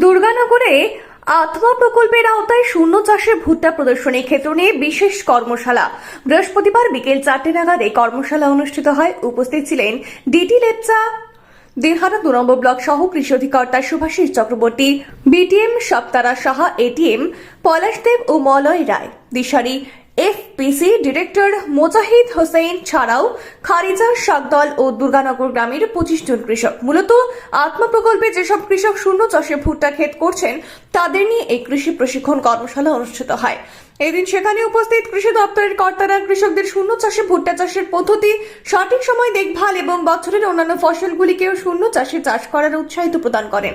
দুর্গানগরে আত্মা প্রকল্পের আওতায় শূন্য চাষে ভুট্টা প্রদর্শনী ক্ষেত্র নিয়ে বিশেষ কর্মশালা। বৃহস্পতিবার বিকেল চারটে নাগাদ এই কর্মশালা অনুষ্ঠিত হয়। উপস্থিত ছিলেন ডিটি লেপচা দেহারা দু নম্বর ব্লক সহ কৃষি অধিকর্তা সুভাষিস চক্রবর্তী, বিটিএম সপ্তারা সাহা, এটিএম পলাশদেব ও মলয় রায়। দিশারি এফপিসি ডিরেক্টর মোজাহিদ হোসেন ছাড়াও খারিজা শাকদল ও দুর্গানগর গ্রামের পঁচিশ জন কৃষক। মূলত আত্মা প্রকল্পে যেসব কৃষক শূন্য চাষে ভুট্টা ক্ষেত করছেন, তাদের নিয়ে এই কৃষি প্রশিক্ষণ কর্মশালা অনুষ্ঠিত হয়। এদিন সেখানে উপস্থিত কৃষি দপ্তরের কর্তারা কৃষকদের শূন্য চাষে ভুট্টা চাষের পদ্ধতি, সঠিক সময় দেখভাল এবং বছরের অন্যান্য ফসলগুলিকেও শূন্য চাষে চাষ করার উৎসাহিত প্রদান করেন।